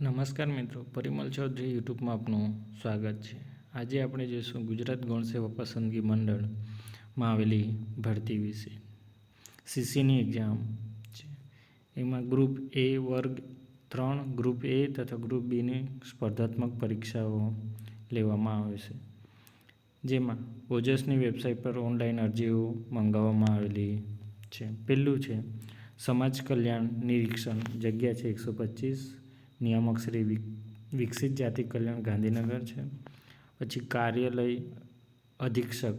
નમસ્કાર મિત્રો, પરિમલ ચૌધરી યુટ્યુબમાં આપનું સ્વાગત છે. આજે આપણે જોઈશું ગુજરાત ગૌણસેવા પસંદગી મંડળમાં આવેલી ભરતી વિશે. સીસીની એક્ઝામ છે. એમાં ગ્રુપ એ વર્ગ ત્રણ ગ્રુપ એ તથા ગ્રુપ બીની સ્પર્ધાત્મક પરીક્ષાઓ લેવામાં આવે છે. જેમાં ઓજસની વેબસાઇટ પર ઓનલાઈન અરજીઓ મંગાવવામાં આવેલી છે. પહેલું છે, સમાજ કલ્યાણ નિરીક્ષણ, જગ્યા છે એકસો પચીસ. નિયામક શ્રી વિક, વિકસિત જાતિ કલ્યાણ ગાંધીનગર છે. પછી કાર્યાલય અધિક્ષક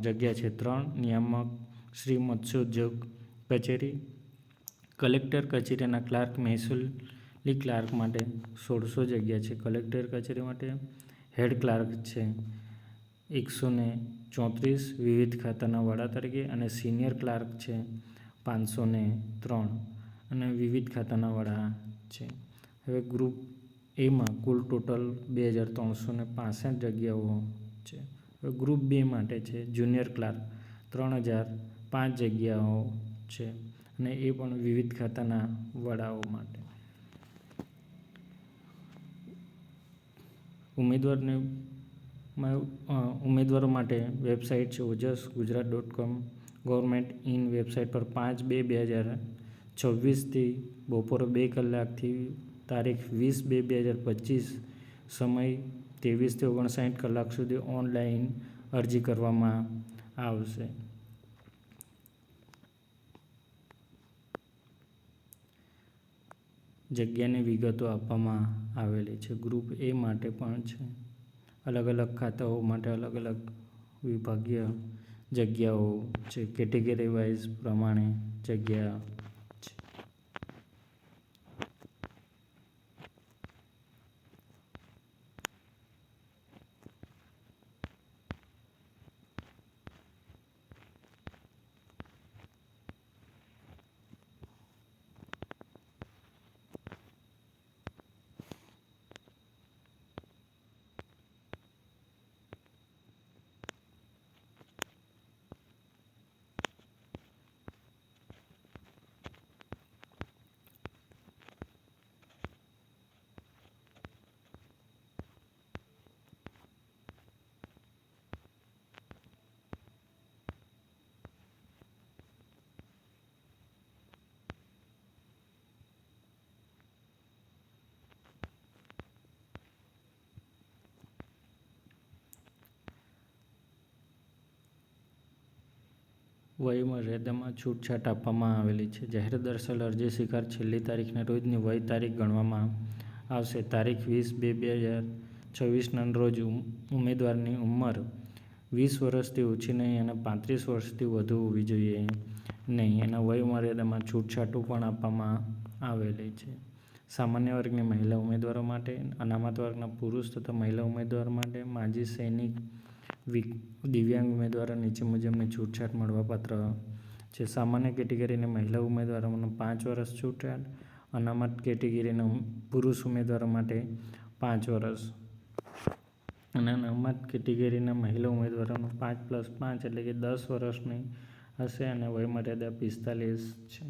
જગ્યા છે ત્રણ. નિયામક શ્રી મત્સ્યોદ્યોગ કચેરી. કલેક્ટર કચેરીના ક્લાર્ક મહેસૂલી ક્લાર્ક માટે સોળસો જગ્યા છે કલેક્ટર કચેરી માટે. હેડ ક્લાર્ક છે એકસો ને ચોત્રીસ. વિવિધ ખાતાના વડા તરીકે અને સિનિયર ક્લાર્ક છે પાંચસો ને ત્રણ. અને વિવિધ ખાતાના વડા છે. હવે ગ્રુપ એમાં કુલ ટોટલ બે હજાર ત્રણસો ને પાસઠ જગ્યાઓ છે. હવે ગ્રુપ બે માટે છે જુનિયર ક્લાર્ક ત્રણ હજાર પાંચ જગ્યાઓ છે અને એ પણ વિવિધ ખાતાના વડાઓ માટે. ઉમેદવારને ઉમેદવારો માટે વેબસાઇટ છે Ojas Gujarat dot com government in website પર પાંચ બે બે હજાર છવ્વીસથી બપોરે બે કલાકથી તારીખ વીસ બે બે હજાર પચીસ સમય ત્રેવીસથી ઓગણસાઠ કલાક સુધી ઓનલાઈન અરજી કરવામાં આવશે. જગ્યાની વિગતો આપવામાં આવેલી છે. ગ્રુપ એ માટે પણ છે. અલગ અલગ ખાતાઓ માટે અલગ અલગ વિભાગીય જગ્યાઓ છે. કેટેગરી વાઇઝ પ્રમાણે જગ્યા છે વયમર્યાદામાં છૂટછાટ આપવામાં આવેલી છે. જાહેર દર્શાવેલ અરજી સ્વીકાર છેલ્લી તારીખના રોજની વય તારીખ ગણવામાં આવશે. તારીખ વીસ બે બે હજાર છવ્વીસના રોજ ઉમેદવારની ઉંમર વીસ વર્ષથી ઓછી નહીં અને પાંત્રીસ વર્ષથી વધુ હોવી જોઈએ નહીં. એના વયમર્યાદામાં છૂટછાટો પણ આપવામાં આવેલી છે. સામાન્ય વર્ગની મહિલા ઉમેદવારો માટે, અનામત વર્ગના પુરુષ તથા મહિલા ઉમેદવાર માટે માજી સૈનિક દિવ્યાંગ ઉમેદવારો નીચે મુજબની છૂટછાટ મળવાપાત્ર છે. સામાન્ય કેટેગરીની મહિલા ઉમેદવારોને પાંચ વર્ષ છૂટછાટ, અનામત કેટેગરીના પુરુષ ઉમેદવારો માટે પાંચ વર્ષ. અને અનામત કેટેગરીના મહિલા ઉમેદવારોનું પાંચ પ્લસ પાંચ એટલે કે દસ વર્ષની હશે અને વયમર્યાદા પિસ્તાલીસ છે.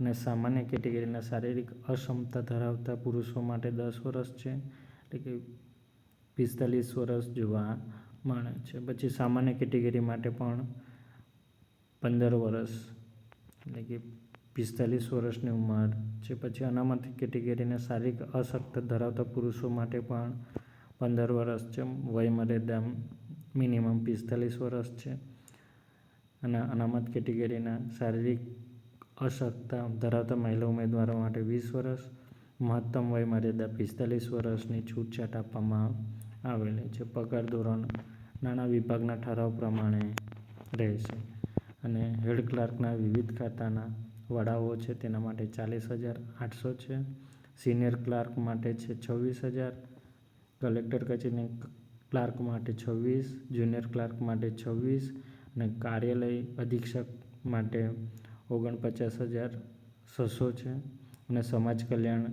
અને સામાન્ય કેટેગરીના શારીરિક અક્ષમતા ધરાવતા પુરુષો માટે દસ વર્ષ છે. એટલે કે પિસ્તાલીસ વર્ષ જોવા મળે છે. પછી સામાન્ય કેટેગરી માટે પણ પંદર વર્ષ, એટલે કે પિસ્તાલીસ વર્ષની ઉંમર છે. પછી અનામત કેટેગરીને શારીરિક અશક્ત ધરાવતા પુરુષો માટે પણ પંદર વર્ષ છે. વયમર્યાદા મિનિમમ પિસ્તાલીસ વર્ષ છે. અને અનામત કેટેગરીના શારીરિક અશક્તતા ધરાવતા મહિલા ઉમેદવારો માટે વીસ વર્ષ, મહત્તમ વયમર્યાદા પિસ્તાલીસ વર્ષની છૂટછાટ આપવામાં આવેલી છે. પગાર ધોરણ નાણાં વિભાગના ઠરાવ પ્રમાણે રહેશે અને હેડ ક્લાર્કના વિવિધ ખાતાના વડાઓ છે તેના માટે ચાલીસ હજાર આઠસો છે. સિનિયર ક્લાર્ક માટે છે છવ્વીસ હજાર. કલેક્ટર કચેરીની ક્લાર્ક માટે છવ્વીસ, જુનિયર ક્લાર્ક માટે છવ્વીસ અને કાર્યાલય અધિક્ષક માટે ઓગણપચાસ હજાર છસો છે. અને સમાજ કલ્યાણ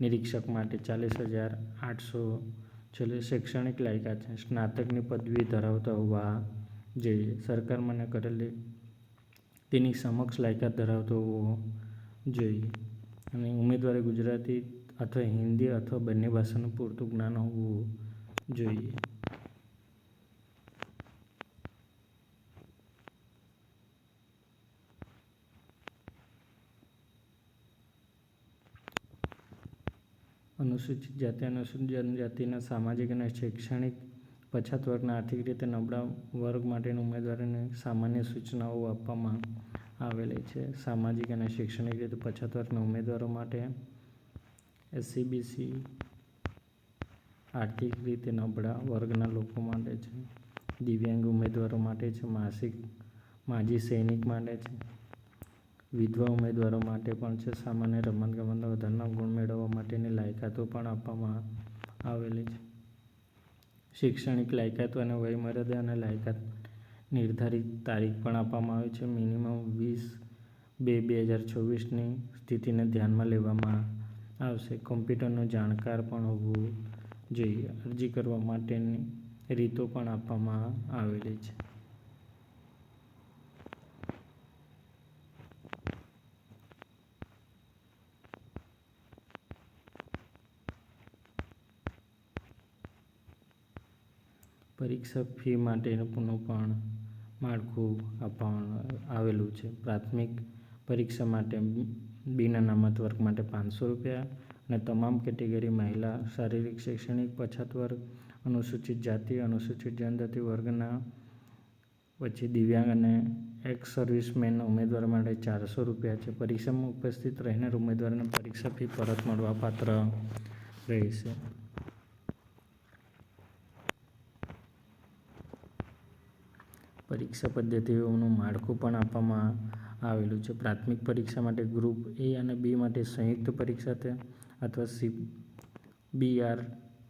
નિરીક્ષક માટે ચાલીસ હજાર આઠસો છેલ્લે શૈક્ષણિક લાયકાત છે. સ્નાતકની પદવી ધરાવતા હોવા જોઈએ સરકાર મને કરેલી તેની સમક્ષ લાયકાત ધરાવતો હોવો જોઈએ. અને ઉમેદવારે ગુજરાતી અથવા હિન્દી અથવા બંને ભાષાનું પૂરતું જ્ઞાન હોવું જોઈએ. અનુસૂચિત જાતિ અનુસૂચિત જનજાતિના સામાજિક અને શૈક્ષણિક પછાત વર્ગના આર્થિક રીતે નબળા વર્ગ માટેના ઉમેદવારોને સામાન્ય સૂચનાઓ આપવામાં આવેલી છે. સામાજિક અને શૈક્ષણિક રીતે પછાત વર્ગના ઉમેદવારો માટે એસસીબીસી આર્થિક રીતે નબળા વર્ગના લોકો માટે છે. દિવ્યાંગ ઉમેદવારો માટે છે. માસિક, માજી સૈનિક માટે છે. વિધવા ઉમેદવારો માટે પણ છે. સામાન્ય રમતગમતમાં વધારાના ગુણ મેળવવા માટેની લાયકાતો પણ આપવામાં આવેલી છે. શૈક્ષણિક લાયકાતો અને વયમર્યાદા અને લાયકાત નિર્ધારિત તારીખ પણ આપવામાં આવી છે. મિનિમમ વીસ બે બે હજાર ચોવીસની સ્થિતિને ધ્યાનમાં લેવામાં આવશે. કોમ્પ્યુટરનો જાણકાર પણ હોવું જોઈએ. અરજી કરવા માટેની રીતો પણ આપવામાં આવેલી છે. પરીક્ષા ફી માટેનું પણ માળખું આપવામાં આવેલું છે. પ્રાથમિક પરીક્ષા માટે બિન અનામત વર્ગ માટે પાંચસો રૂપિયા અને તમામ કેટેગરી મહિલા શારીરિક, શૈક્ષણિક, પછાત વર્ગ, અનુસૂચિત જાતિ, અનુસૂચિત જનજાતિ વર્ગના પછી દિવ્યાંગ અને એક્સ સર્વિસમેન ઉમેદવાર માટે ચારસો રૂપિયા છે. પરીક્ષામાં ઉપસ્થિત રહેનાર ઉમેદવારને પરીક્ષા ફી પરત મળવાપાત્ર રહેશે. પરીક્ષા પદ્ધતિઓનું માળખું પણ આપવામાં આવેલું છે. પ્રાથમિક પરીક્ષા માટે ગ્રુપ એ અને બી માટે સંયુક્ત પરીક્ષા તે અથવા સી બી આર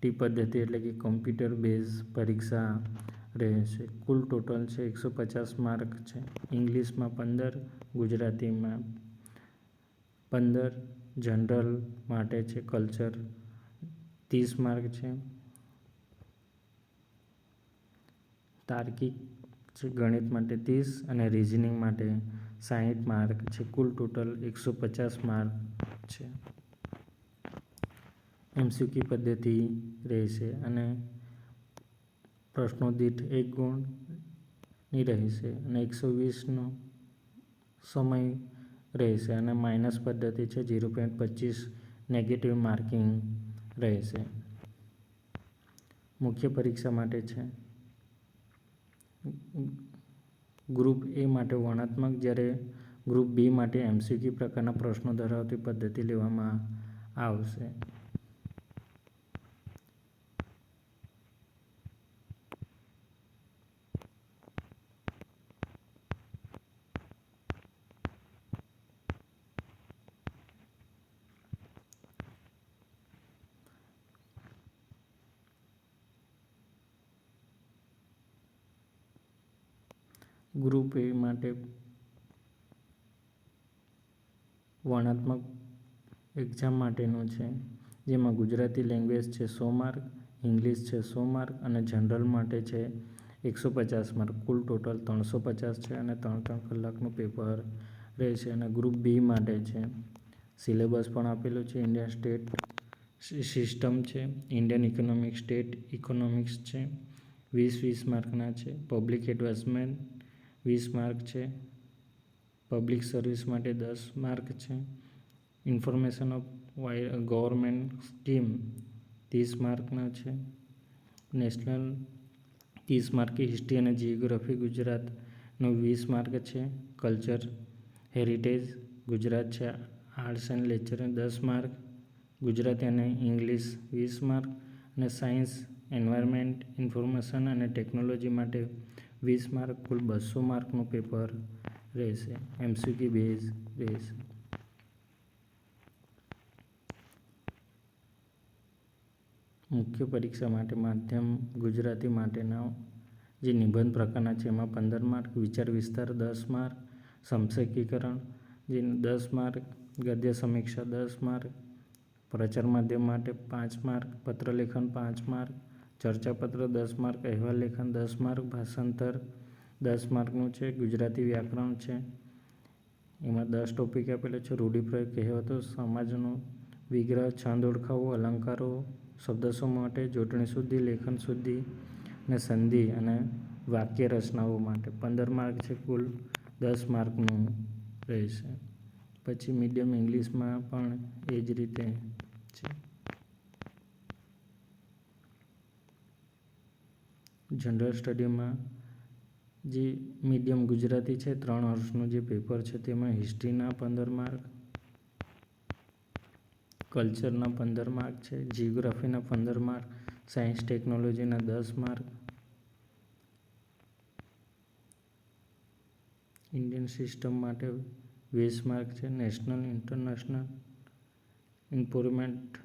ટી પદ્ધતિ એટલે કે કોમ્પ્યુટર બેઝ પરીક્ષા રહેશે. કુલ ટોટલ છે એકસો પચાસ માર્ક છે. ઇંગ્લિશમાં પંદર, ગુજરાતીમાં પંદર, જનરલ માટે છે કલ્ચર ત્રીસ માર્ક છે. તાર્કિક છે ગણિત માટે ત્રીસ અને રિઝનિંગ માટે સાહીઠ માર્ક છે. કુલ ટોટલ એકસો પચાસ માર્ક છે. એમસીક્યુ પદ્ધતિ રહેશે અને પ્રશ્નો દીઠ એક ગુણની રહેશે અને એકસો વીસનો સમય રહેશે અને માઇનસ પદ્ધતિ છે ઝીરો પોઈન્ટ પચીસ નેગેટિવ માર્કિંગ રહેશે. મુખ્ય પરીક્ષા માટે છે ગ્રુપ એ માટે વર્ણનાત્મક, જ્યારે ગ્રુપ બી માટે એમસીક્યુ પ્રકારના પ્રશ્નો ધરાવતી પદ્ધતિ લેવામાં આવશે. ગ્રુપ એ માટે વર્ણાત્મક એક્ઝામ માટેનું છે. જેમાં ગુજરાતી લેંગ્વેજ છે સો માર્ક ઇંગ્લિશ છે સો માર્ક અને જનરલ માટે છે એકસો પચાસ માર્ક કુલ ટોટલ ત્રણસો પચાસ છે અને ત્રણ ત્રણ કલાકનું પેપર રહેશે અને ગ્રુપ બી માટે છે. સિલેબસ પણ આપેલું છે. ઇન્ડિયન સ્ટેટ સિસ્ટમ છે. ઇન્ડિયન ઇકોનોમિક સ્ટેટ ઇકોનોમિક્સ છે. વીસ વીસ માર્કના છે. પબ્લિક એડવાઇઝમેન્ટ વીસ માર્ક છે. પબ્લિક સર્વિસ માટે દસ માર્ક છે. Information of Y government scheme ત્રીસ માર્કના છે. નેશનલ ત્રીસ માર્ક હિસ્ટ્રી અને જિયોગ્રાફી ગુજરાતનો વીસ માર્ક છે. કલ્ચર હેરિટેજ ગુજરાત છે. આર્ટ્સ એન્ડ લેક્ચર દસ માર્ક. ગુજરાતી અને ઇંગ્લિશ વીસ માર્ક. અને સાયન્સ એન્વાયરમેન્ટ ઇન્ફોર્મેશન અને ટેકનોલોજી માટે વીસ માર્ક, કુલ બસો માર્કનું પેપર રહેશે. એમસીક્યુ બેઝ રહેશે. મુખ્ય પરીક્ષા માટે માધ્યમ ગુજરાતી માટેના જે નિબંધ પ્રકારના છે, એમાં પંદર માર્ક, વિચાર વિસ્તાર દસ માર્ક, સમસકીકરણ જે દસ માર્ક, ગદ્ય સમીક્ષા દસ માર્ક, પ્રચાર માધ્યમ માટે પાંચ માર્ક પત્રલેખન પાંચ માર્ક ચર્ચાપત્ર, દસ માર્ક, અહેવાલ લેખન, દસ માર્ક, ભાષાંતર, દસ માર્કનું છે, ગુજરાતી વ્યાકરણ છે. એમાં દસ ટોપિક આપેલો છે, રૂઢિપ્રયોગ કહેવાતો, સમાજનો વિગ્રહ, છંદ ઓળખાવો, અલંકારો શબ્દશો માટે જોડણી શુદ્ધિ, લેખન શુદ્ધિ અને સંધિ અને વાક્ય રચનાઓ માટે. પંદર માર્ક છે કુલ, દસ માર્કનું રહેશે. પછી મીડિયમ ઇંગ્લિશમાં પણ એ જ રીતે છે. જનરલ સ્ટડીમાં જે મીડિયમ ગુજરાતી છે, ત્રણ વર્ષનું જે પેપર છે, તેમાં હિસ્ટ્રીના પંદર માર્ક, કલ્ચરના પંદર માર્ક છે જિયોગ્રાફીના પંદર માર્ક, સાયન્સ ટેકનોલોજીના દસ માર્ક, ઇન્ડિયન સિસ્ટમ માટે વીસ માર્ક છે, નેશનલ, ઇન્ટરનેશનલ ઇમ્પ્રુવમેન્ટ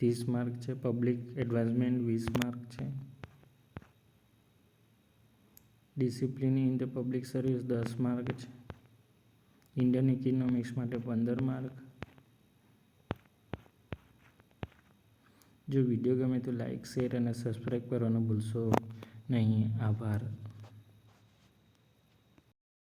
ત્રીસ માર્ક છે, પબ્લિક એડવાઇઝમેન્ટ વીસ માર્ક છે. Discipline in the public service દસ માર્ક છે. ઇન્ડિયન ઇકોનોમિક્સ માટે પંદર માર્ક. જો વીડિયો ગમે તો લાઇક શેર અને સબસ્ક્રાઈબ કરવાનું ભૂલશો નહીં. આભાર.